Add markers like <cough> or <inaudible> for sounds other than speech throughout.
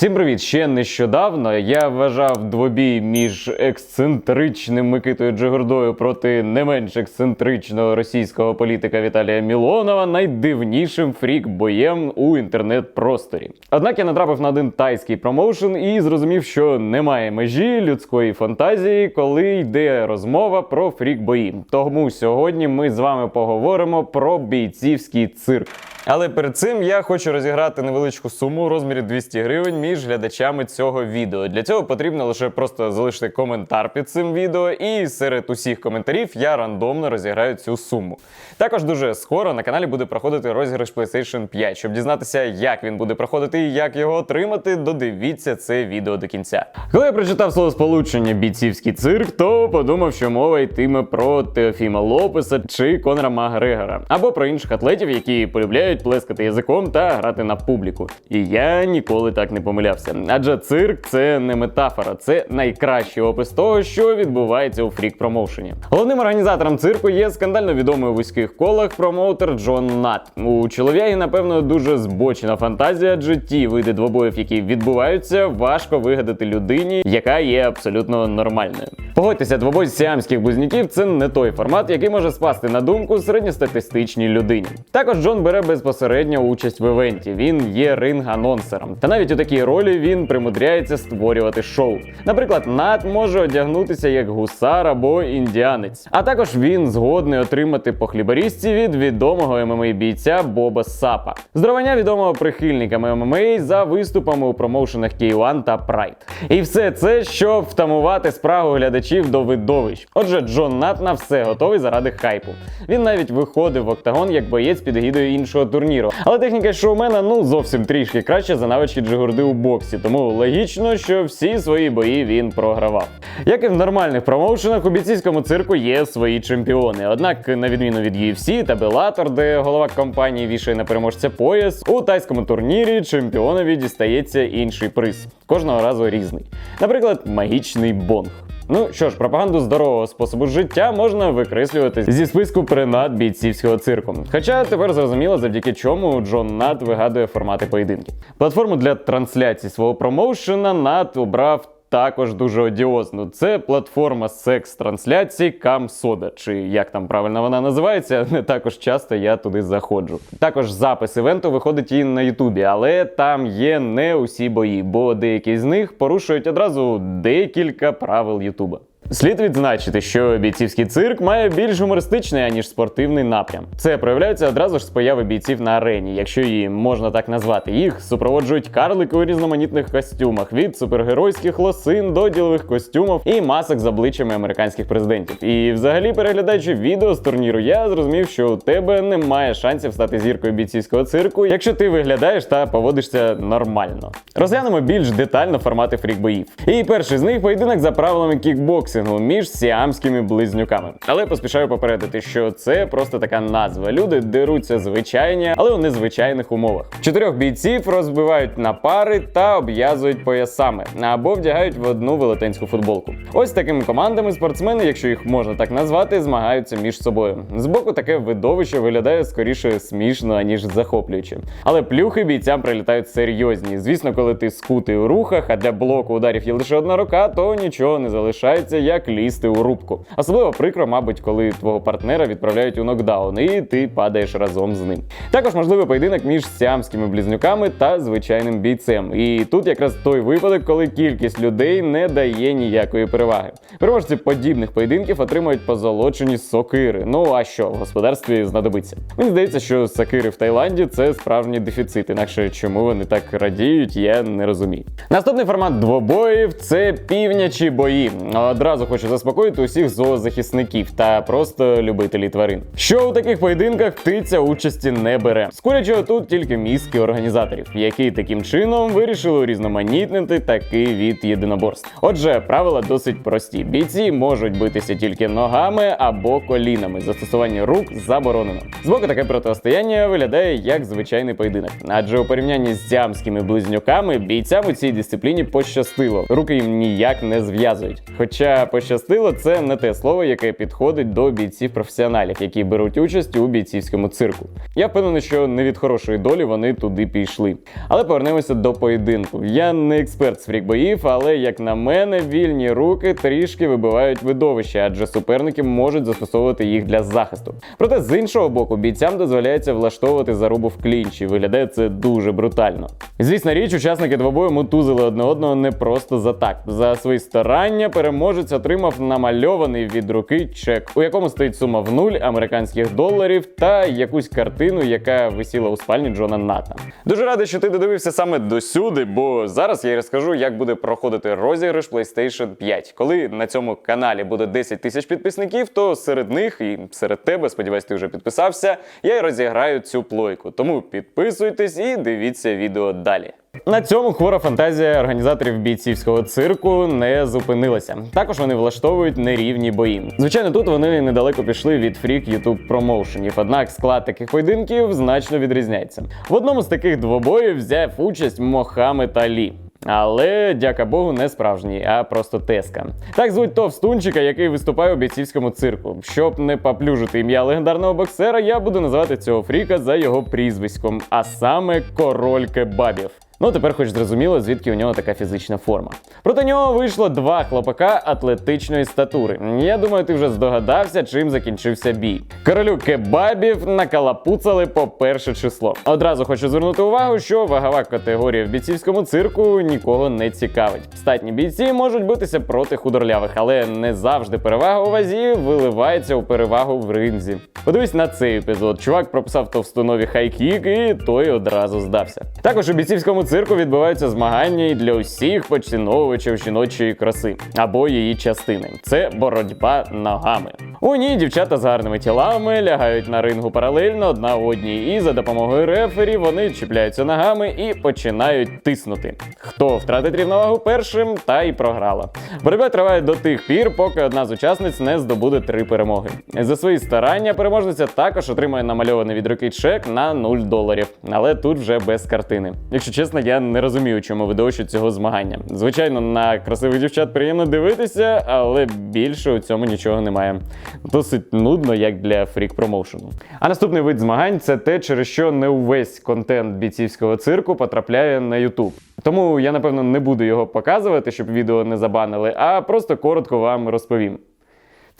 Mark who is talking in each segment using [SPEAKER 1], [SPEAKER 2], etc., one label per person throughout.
[SPEAKER 1] Всім привіт! Ще нещодавно я вважав двобій між ексцентричним Микитою Джигурдою проти не менш ексцентричного російського політика Віталія Мілонова найдивнішим фрік-боєм у інтернет-просторі. Однак я натрапив на один тайський промоушен і зрозумів, що немає межі людської фантазії, коли йде розмова про фрік-бої. Тому сьогодні ми з вами поговоримо про бійцівський цирк. Але перед цим я хочу розіграти невеличку суму у розмірі 200 гривень між глядачами цього відео. Для цього потрібно лише просто залишити коментар під цим відео, і серед усіх коментарів я рандомно розіграю цю суму. Також дуже скоро на каналі буде проходити розіграш PlayStation 5. Щоб дізнатися, як він буде проходити і як його отримати, додивіться це відео до кінця. Коли я прочитав слово сполучення бійцівський цирк, то подумав, що мова йтиме про Теофіма Лопеса чи Конора Макгрегора, або про інших атлетів, які полюбляють плескати язиком та грати на публіку. І я ніколи так не помилявся. Адже цирк це не метафора, це найкращий опис того, що відбувається у фрік промоушені. Головним організатором цирку є скандально відомий у вузьких колах промоутер Джон Нат. У чоловіки, напевно, дуже збочена фантазія, адже ті види двобоїв, які відбуваються, важко вигадати людині, яка є абсолютно нормальною. Погодьтеся, двобой сіамських близнюків це не той формат, який може спасти на думку середньостатистичній людині. Також Джон бере безпосередньо участь в івенті. Він є ринг-анонсером. Та навіть у такій ролі він примудряється створювати шоу. Наприклад, Нат може одягнутися як гусар або індіанець. А також він згодний отримати по хліборізці від відомого ММА бійця Боба Сапа. Здоровання відомого прихильниками ММА за виступами у промоушенах K1 та Pride. І все це, щоб втамувати спрагу глядачів до видовищ. Отже, Джон Нат на все готовий заради хайпу. Він навіть виходив в октагон як боєць під гідою іншого турніру. Але техніка шоумена ну зовсім трішки краще за навички Джигурди у боксі, тому логічно, що всі свої бої він програвав. Як і в нормальних промоушенах, у бійцівському цирку є свої чемпіони. Однак, на відміну від UFC та Bellator, де голова компанії вішає на переможця пояс, у тайському турнірі чемпіонові дістається інший приз. Кожного разу різний. Наприклад, магічний бонг. Ну що ж, пропаганду здорового способу життя можна викреслювати зі списку принад бійцівського цирку. Хоча тепер зрозуміло, завдяки чому Джон Нат вигадує формати поєдинків. Платформу для трансляції свого промоушена Нат обрав. Також дуже одіозно. Це платформа секс-трансляцій Камсода, чи як там правильно вона називається, <laughs> не також часто я туди заходжу. Також запис івенту виходить і на Ютубі, але там є не усі бої, бо деякі з них порушують одразу декілька правил Ютуба. Слід відзначити, що бійцівський цирк має більш гумористичний аніж спортивний напрям. Це проявляється одразу ж з появи бійців на арені, якщо її можна так назвати. Їх супроводжують карлики у різноманітних костюмах від супергеройських лосин до ділових костюмів і масок з обличчями американських президентів. І взагалі, переглядаючи відео з турніру, я зрозумів, що у тебе немає шансів стати зіркою бійцівського цирку, якщо ти виглядаєш та поводишся нормально. Розглянемо більш детально формати фрік-боїв. І перший з них поєдинок за правилами кікбоксингу між сіамськими близнюками. Але поспішаю попередити, що це просто така назва. Люди деруться звичайні, але у незвичайних умовах. Чотирьох бійців розбивають на пари та обв'язують поясами або вдягають в одну велетенську футболку. Ось такими командами спортсмени, якщо їх можна так назвати, змагаються між собою. Збоку таке видовище виглядає скоріше смішно, аніж захоплююче. Але плюхи бійцям прилітають серйозні. Звісно, коли ти скутий у рухах, а для блоку ударів є лише одна рука, то нічого не залишається, як лізти у рубку. Особливо прикро, мабуть, коли твого партнера відправляють у нокдаун, і ти падаєш разом з ним. Також можливий поєдинок між сіамськими близнюками та звичайним бійцем. І тут якраз той випадок, коли кількість людей не дає ніякої переваги. Переможці подібних поєдинків отримують позолочені сокири. Ну а що в господарстві знадобиться? Мені здається, що сокири в Таїланді це справжній дефіцит. Інакше чому вони так радіють, я не розумію. Наступний формат двобоїв це півнячі бої. Одразу хочу заспокоїти усіх зоозахисників та просто любителів тварин. Що у таких поєдинках птиця участі не бере. З курячого тут тільки мізки організаторів, які таким чином вирішили урізноманітнити такий від єдиноборств. Отже, правила досить прості. Бійці можуть битися тільки ногами або колінами. Застосування рук заборонено. Збоку таке протистояння виглядає як звичайний поєдинок, адже у порівнянні з сіамськими близнюками бійцям у цій дисципліні пощастило. Руки їм ніяк не зв'язують. Хоча пощастило це не те слово, яке підходить до бійців професіоналів, які беруть участь у бійцівському цирку. Я впевнений, що не від хорошої долі вони туди пішли. Але повернемося до поєдинку. Я не експерт з фрікбоїв, але як на мене, вільні руки трішки вибивають видовище, адже суперники можуть застосовувати їх для захисту. Проте з іншого боку, бійцям дозволяється влаштовувати зарубу в клінчі. Виглядає це дуже брутально. Звісна річ, учасники двобою мутузили одне одного не просто за так. За свої старання переможець отримав намальований від руки чек, у якому стоїть сума в нуль американських доларів та якусь картину, яка висіла у спальні Джона Ната. Дуже радий, що ти додивився саме досюди, бо зараз я й розкажу, як буде проходити розіграш PlayStation 5. Коли на цьому каналі буде 10 тисяч підписників, то серед них і серед тебе, сподіваюсь, ти вже підписався, я й розіграю цю плойку. Тому підписуйтесь і дивіться відео далі. На цьому хвора фантазія організаторів бійцівського цирку не зупинилася. Також вони влаштовують нерівні бої. Звичайно, тут вони недалеко пішли від фрік YouTube промоушенів, однак склад таких поєдинків значно відрізняється. В одному з таких двобоїв взяв участь Мохамед Алі. Але, дяка Богу, не справжній, а просто теска. Так звуть товстунчика, який виступає у бійцівському цирку. Щоб не поплюжити ім'я легендарного боксера, я буду називати цього фріка за його прізвиськом, а саме король кебабів. Ну тепер хоч зрозуміло, звідки у нього така фізична форма. Проти нього вийшло два хлопака атлетичної статури. Я думаю, ти вже здогадався, чим закінчився бій. Королю кебабів накалапуцали по перше число. Одразу хочу звернути увагу, що вагова категорія в бійцівському цирку нікого не цікавить. Статні бійці можуть битися проти худорлявих, але не завжди перевага у вазі виливається у перевагу в ринзі. Подивись на цей епізод. Чувак прописав товстунові хайкік, і той одразу здався. Також у бійцівському цирку відбуваються змагання і для усіх поціновувачів жіночої краси або її частини. Це боротьба ногами. У ній дівчата з гарними тілами лягають на рингу паралельно одна одній, і за допомогою рефері вони чіпляються ногами і починають тиснути. Хто втратить рівновагу першим, та й програла. Боротьба триває до тих пір, поки одна з учасниць не здобуде три перемоги. За свої старання переможниця також отримує намальований від руки чек на 0 доларів, але тут вже без картини. Якщо чесно, я не розумію, чому видовище цього змагання. Звичайно, на красивих дівчат приємно дивитися, але більше у цьому нічого немає. Досить нудно, як для фрік промоушену. А наступний вид змагань це те, через що не увесь контент бійцівського цирку потрапляє на YouTube. Тому я напевно не буду його показувати, щоб відео не забанили, а просто коротко вам розповім.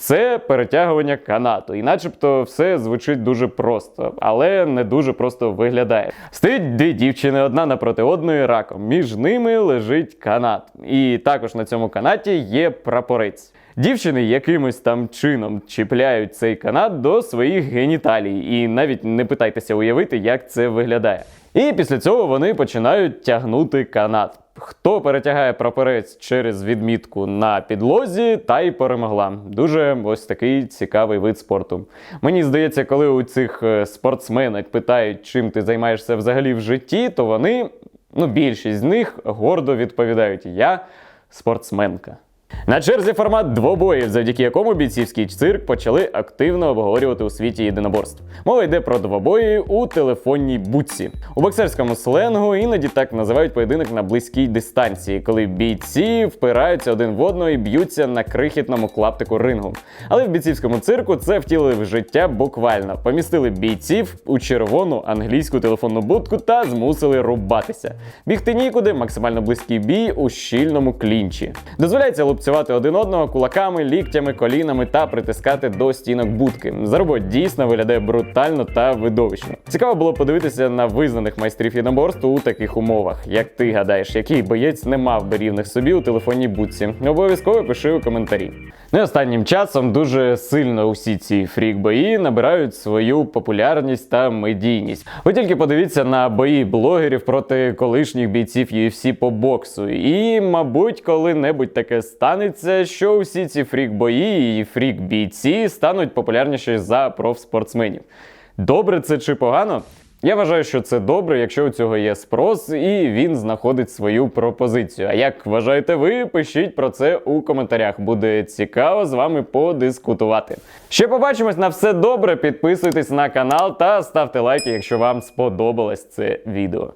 [SPEAKER 1] Це перетягування канату, і начебто все звучить дуже просто, але не дуже просто виглядає. Стоїть дві дівчини одна напроти одної раком. Між ними лежить канат. І також на цьому канаті є прапорець. Дівчини якимось там чином чіпляють цей канат до своїх геніталій, і навіть не питайтеся уявити, як це виглядає. І після цього вони починають тягнути канат. Хто перетягає прапорець через відмітку на підлозі, та й перемогла. Дуже ось такий цікавий вид спорту. Мені здається, коли у цих е, спортсменок питають, чим ти займаєшся взагалі в житті, то вони, ну більшість з них гордо відповідають: Я спортсменка. На черзі формат двобоїв, завдяки якому бійцівський цирк почали активно обговорювати у світі єдиноборств. Мова йде про двобої у телефонній будці. У боксерському сленгу іноді так називають поєдинок на близькій дистанції, коли бійці впираються один в одного і б'ються на крихітному клаптику рингу. Але в бійцівському цирку це втілили в життя буквально. Помістили бійців у червону англійську телефонну будку та змусили рубатися. Бігти нікуди, максимально близький бій у щільному клінчі. Дозволяється лупцювати один одного кулаками, ліктями, колінами та притискати до стінок будки. Заробот дійсно виглядає брутально та видовищно. Цікаво було подивитися на визнаних майстрів єдиноборств у таких умовах. Як ти гадаєш, який боєць не мав би рівних собі у телефонній будці? Обов'язково пиши у коментарі. Ну і останнім часом дуже сильно усі ці фрік-бої набирають свою популярність та медійність. Ви тільки подивіться на бої блогерів проти колишніх бійців UFC по боксу. І, мабуть, коли-небудь таке станеться, що усі ці фрік-бої і фрік-бійці стануть популярніші за профспортсменів. Добре це чи погано? Я вважаю, що це добре, якщо у цього є спрос і він знаходить свою пропозицію. А як вважаєте ви, пишіть про це у коментарях. Буде цікаво з вами подискутувати. Ще побачимось на все добре. Підписуйтесь на канал та ставте лайки, якщо вам сподобалось це відео.